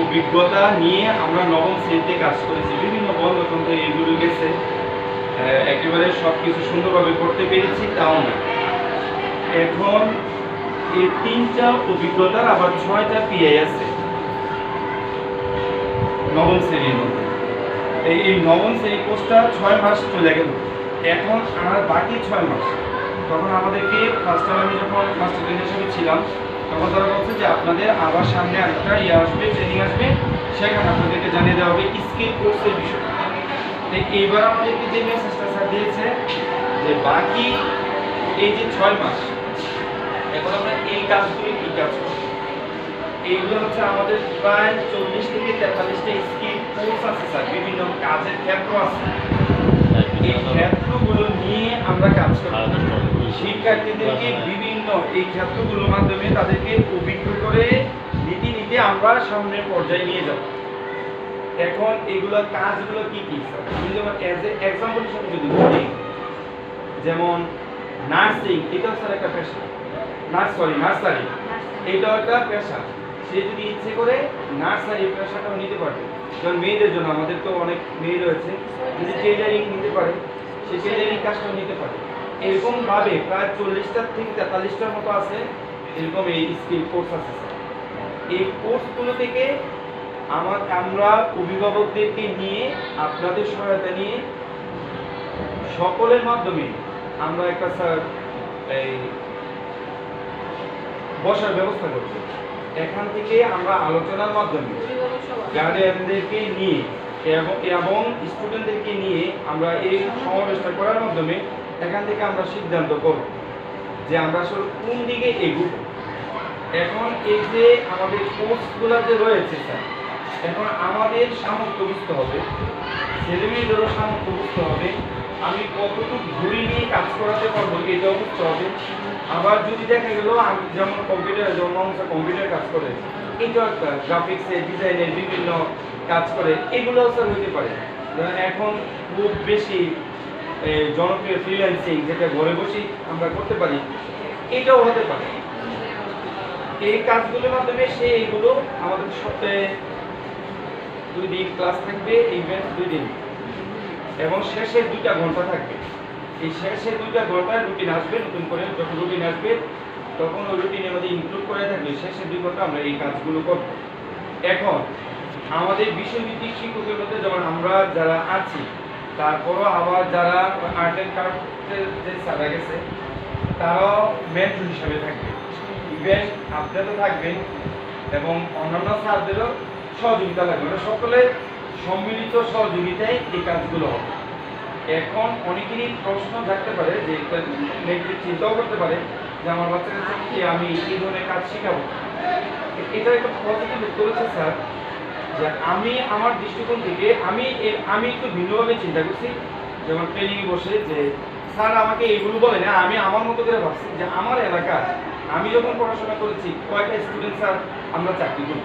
অভিজ্ঞতা নিয়ে আমরা নবম শ্রেণীতে কাজ করেছি। বিভিন্ন বন্ধতন্ত্রে এগুলো গেছে। একেবারে সব কিছু সুন্দরভাবে করতে পেরেছি, তাও না। এখন এই তিনটা অভিজ্ঞতার আবার ছয়টা পিআই আছে নবম শ্রেণির মধ্যে। এই নবম শ্রেণি কোর্সটা ছয় মাস চলে গেল। এখন আর বাকি ছয় মাস। তখন আমাদেরকে ফার্স্ট আমি যখন ফার্স্ট হিসেবে ছিলাম তখন তারা বলছে যে আপনাদের আবার সামনে একটা ইয়ে আসবে ট্রেনিং আসবে। সেখানে আপনাদেরকে জানিয়ে দেওয়া হবে স্কিল কোর্সের বিষয় এইবার আমাদেরকে যে মেসেজটা স্যার দিয়েছে যে বাকি এই যে ছয় মাস এখন আমরা এই কাজগুলি কি কাজ করব? এইগুলো হচ্ছে আমাদের প্রায় চল্লিশ থেকে তেতাল্লিশটা স্কিল কোর্স আছে স্যার বিভিন্ন কাজের ক্ষেত্র আছে। এই ক্ষেত্রগুলো নিয়ে আমরা কাজ করব। শিক্ষার্থীদেরকে বিভিন্ন এই ক্ষেত্রগুলোর মাধ্যমে তাদেরকে অভিজ্ঞ করে নীতি নীতি আমরা সামনের পর্যায়ে নিয়ে যাব। এখন এগুলোর কাজগুলো কি কি যেমন এক্সাম্পল হিসেবে যদি বলি যেমন নার্সিং এটাও স্যার একটা পেশা নার্স সরি নার্সারি এটাও একটা পেশা সে যদি ইচ্ছে করে নার্সারি পেশাটাও নিতে পারবে যেমন মেয়েদের জন্য আমাদের তো অনেক মেয়ে রয়েছে। যদি টেইলারিং নিতে পারে। সে টেইলারিং কাজটাও নিতে পারে। এরকম ভাবে প্রায় চল্লিশটার থেকে তেতাল্লিশটার মতো আছে এরকম এই স্কিল কোর্স আছে এই কোর্সগুলো থেকে আমার আমরা অভিভাবকদেরকে নিয়ে, আপনাদের সহায়তা নিয়ে সকলের মাধ্যমে আমরা একটা, স্যার, এই বসার ব্যবস্থা করছি। এখান থেকে আমরা আলোচনার মাধ্যমে গার্ডিয়ানদেরকে নিয়ে এবং স্টুডেন্টদেরকে নিয়ে আমরা এই সমাবেশটা করার মাধ্যমে এখান থেকে আমরা সিদ্ধান্ত করব যে আমরা আসলে কোন দিকে এগুব। এখন এই যে আমাদের কোর্সগুলো যে রয়েছে, স্যার, এখন আমাদের সামর্থ্য বুঝতে হবে, ছেলেমেয়েদেরও সামর্থ্য বুঝতে হবে, আমি কতটুকু ঘুরি নিয়ে কাজ করাতে পারব এটাও বুঝতে হবে। আবার যদি দেখা গেল, আমি যেমন কম্পিউটার যেমন মানুষ কম্পিউটার কাজ করে, এটাও একটা গ্রাফিক্সের ডিজাইনের বিভিন্ন কাজ করে, এগুলোও স্যার হতে পারে। এখন খুব বেশি জনপ্রিয় ফ্রিল্যান্সিং যেটা ঘরে বসেই আমরা করতে পারি, এটাও হতে পারে। এই কাজগুলোর মাধ্যমে সে এগুলো আমাদের সপ্তাহে দুই দিন ক্লাস থাকবে ইভেন্ট দুই দিন। এবং শেষে দুইটা ঘণ্টা থাকবে। এই শেষে দুইটা ঘন্টায় রুটিন আসবে, নতুন করে যখন রুটিন আসবে, তখন ওই রুটিনের মধ্যে ইনক্লুড করে থাকবে, শেষে দুই ঘণ্টা আমরা এই কাজগুলো করব। এখন, আমাদের বিষয়ভিত্তিক শিক্ষকের মধ্যে যেমন আমরা যারা আছি তারপরও আবার যারা আর্ট অ্যান্ড ক্রাফটের যে সারা গেছে, তারাও মেন্টর হিসাবে থাকবে। ইভেন আপনারা তো থাকবেন এবং অন্যান্য স্যারদেরও সহযোগিতা লাগবে। মানে সকলে সম্মিলিত সহযোগিতায় এই কাজগুলো হবে। এখন অনেকেরই প্রশ্ন থাকতে পারে যে নেগেটিভ চিন্তাও করতে পারে যে, আমার বাচ্চা কি আমি এই ধরনের কাজ শেখাবো? এটা একটা পজিটিভ হচ্ছে, স্যার আমি আমার দৃষ্টিকোণ থেকে আমি আমি একটু ভিন্নভাবে চিন্তা করছি। যেমন ট্রেনিং বসে যে স্যার আমাকে এগুলো বলে না আমি আমার মতো করে ভাবছি যে আমার এলাকা আমি যখন পড়াশোনা করেছি কয়টা স্টুডেন্ট স্যার আমরা চাকরি করি?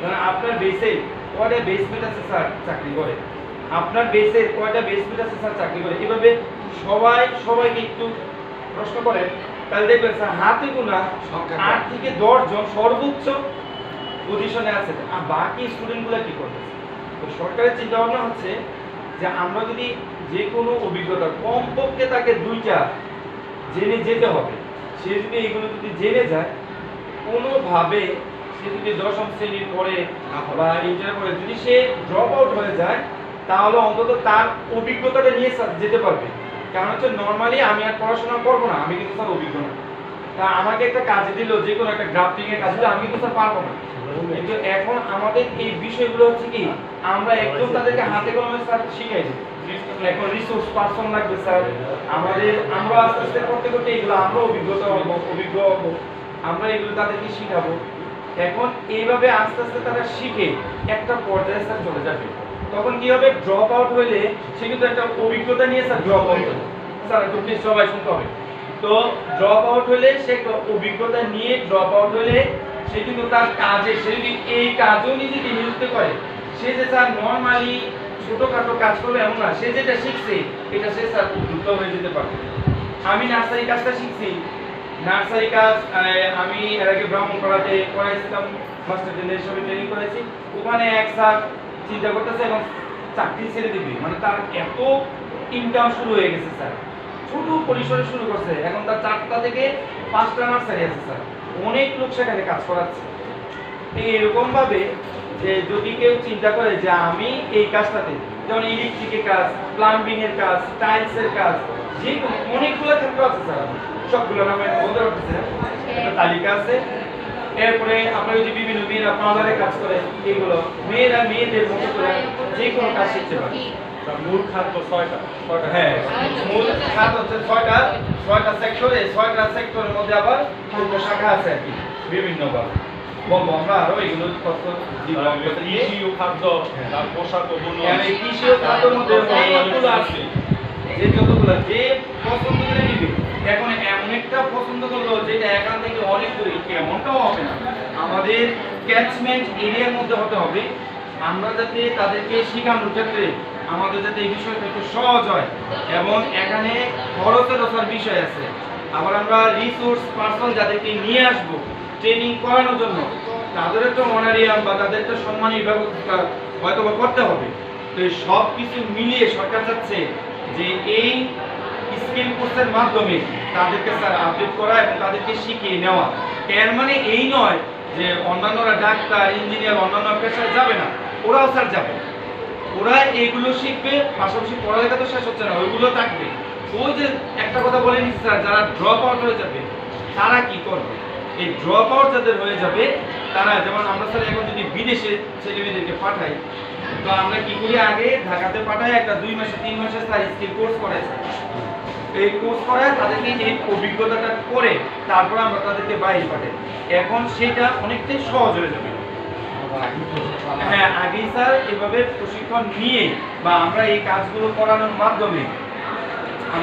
কারণ আপনার বেসে কয়টা বেসমেন্ট আছে স্যার চাকরি করে? আপনার বেসে কয়টা বেসমেন্ট আছে স্যার চাকরি করে? এভাবে সবাই সবাইকে একটু প্রশ্ন করেন। তাহলে দেখবেন স্যার হাতে গোনা সংখ্যা আট থেকে দশ জন সর্বোচ্চ পজিশনে আছে। আর বাকি স্টুডেন্টগুলো কি করবে? তো সরকারের চিন্তা ভাবনা হচ্ছে যে আমরা যদি যে কোনো অভিজ্ঞতা কমপক্ষে তাকে দুইটা জেনে যেতে হবে। সে যদি এগুলো যদি জেনে যায় কোনোভাবে সে যদি দশম শ্রেণির পরে বা ইন্টার পরে যদি সে ড্রপ আউট হয়ে যায় তাহলে অন্তত তার অভিজ্ঞতাটা নিয়ে যেতে পারবে। কারণ হচ্ছে নর্মালি আমি আর পড়াশোনা করব না আমি কিন্তু স্যার অভিজ্ঞ না। তা আমাকে একটা কাজ দিল, যে কোনো একটা গ্রাফটিং এর কাজ। আমি কিন্তু স্যার পারব না। কিন্তু এখন আমাদের এই বিষয়গুলো হচ্ছে কি, আমরা একদম তাদেরকে হাতে কলমে স্যার শিখাই দিই। এখন রিসোর্স পার্সন লাগবে স্যার। আমাদের, আমরা আস্তে আস্তে করতে করতে এগুলো আমরা অভিজ্ঞতা অভিজ্ঞ হব। আমরা এগুলো তাদেরকে শিখাবো। এখন এইভাবে আস্তে আস্তে তারা শিখে একটা পর্যায়ে স্যার চলে যাবে। তখন কি হবে? ড্রপ আউট হইলে সে কিন্তু একটা অভিজ্ঞতা নিয়ে স্যার ড্রপ আউট হবে স্যার একটু প্লিজ সবাই শুনতে হবে। তো ড্রপ আউট হলে সে অভিজ্ঞতা নিয়ে ড্রপ আউট হলে সে কিন্তু তার কাজে, সে যদি এই কাজেও নিজেকে নিযুক্ত করে, সে যে স্যার নর্মালি ছোটখাটো কাজ করবে এমন না, সে যেটা শিখছে, এটা সে স্যার খুব দ্রুত হয়ে যেতে পারবে। আমি নার্সারি কাজটা শিখছি। নার্সারি কাজ আমি এর আগে ব্রাহ্মণপাড়াতে করাইছিলাম মাস্টার ট্রেনের হিসেবে ট্রেনিং করেছি। ওখানে এক স্যার চিন্তা করতেছে এবং চাকরি ছেড়ে দিবে। মানে তার এত ইনকাম শুরু হয়ে গেছে স্যার ছোট পরিসরে শুরু করছে। এখন তার চারটা থেকে পাঁচটা নার্সারি আছে স্যার অনেক লোক সেখানে কাজ করাচ্ছে। এরকম ভাবে যে যদি কেউ চিন্তা করে যে আমি এই কাজটাতে, যেমন ইলেকট্রিকের কাজ প্লাম্বিং এর কাজ টাইলস এর কাজ, যে অনেকগুলো ক্ষেত্র আছে স্যার সবগুলো নামে বলতে পারতেছি একটা তালিকা আছে। এরপরে আপনার ওই যে বিভিন্ন মেয়েরা পার্লারে কাজ করে, এগুলো মেয়েরা মেয়েদের মতো করে যে কোনো কাজ শিখতে পারে। মূল খাদ্য ছয়টা। ছয়টা। হ্যাঁ। মূল খাত হচ্ছে ছয়টা। ছয়টা সেক্টরে ছয়টা সেক্টরের মধ্যে আবার উপশাখা আছে আর কি। বিভিন্ন বলব আমরা আরও এগুলো তথ্য কৃষি ও খাদ্য হ্যাঁ। তার পোশাক ও বুনন মানে কৃষি ও খাদ্যের মধ্যে অনেকগুলো আছে। যে যতগুলো যে পছন্দ করে নিবে এখন এমন একটা পছন্দ করল যেটা এখান থেকে অনেক দূরে এমনটাও হবে না। আমাদের ক্যাচমেন্ট এরিয়ার মধ্যে হতে হবে। আমরা যাতে তাদেরকে শেখানোর ক্ষেত্রে আমাদের যাতে এই বিষয়টা একটু সহজ হয়, এবং এখানে খরচের ওঠার বিষয় আছে। আবার আমরা রিসোর্স পার্সন যাদেরকে নিয়ে আসব ট্রেনিং করানোর জন্য তাদের একটা অনারিয়াম বা তাদের একটা সম্মানী ব্যবস্থা হয়তো করতে হবে। তো এই সব কিছু মিলিয়ে সরকার চাচ্ছে যে এই স্কিল কোর্সের মাধ্যমে তাদেরকে স্যার আপডেট করা এবং তাদেরকে শিখিয়ে নেওয়া। এর মানে এই নয় যে অন্যান্যরা ডাক্তার ইঞ্জিনিয়ার অন্যান্য পেশায় যাবে না। ওরাও স্যার যাবে। ওরা এগুলো শিখবে, পাশাপাশি পড়ালেখা তো শেষ হচ্ছে না, ওইগুলো থাকবে। ওই যে একটা কথা বলে নিচ্ছি স্যার, যারা ড্রপ আউট হয়ে যাবে, তারা কি করবে? এই ড্রপ আউট যাদের হয়ে যাবে, তারা যেমন আমরা স্যার এখন যদি বিদেশে ছেলেমেয়েদেরকে পাঠাই, তো আমরা কি করি আগে? ঢাকাতে পাঠাই একটা দুই মাসে, তিন মাসে স্যার স্কিল কোর্স করাই এই কোর্স করায় তাদেরকে এই অভিজ্ঞতাটা করে তারপরে আমরা তাদেরকে বাইরে পাঠাই। এখন সেটা অনেকটাই সহজ হয়ে যাবে। হ্যাঁ আগেই স্যার এভাবে প্রশিক্ষণ নিয়ে বা আমরা এই কাজগুলো করানোর মাধ্যমে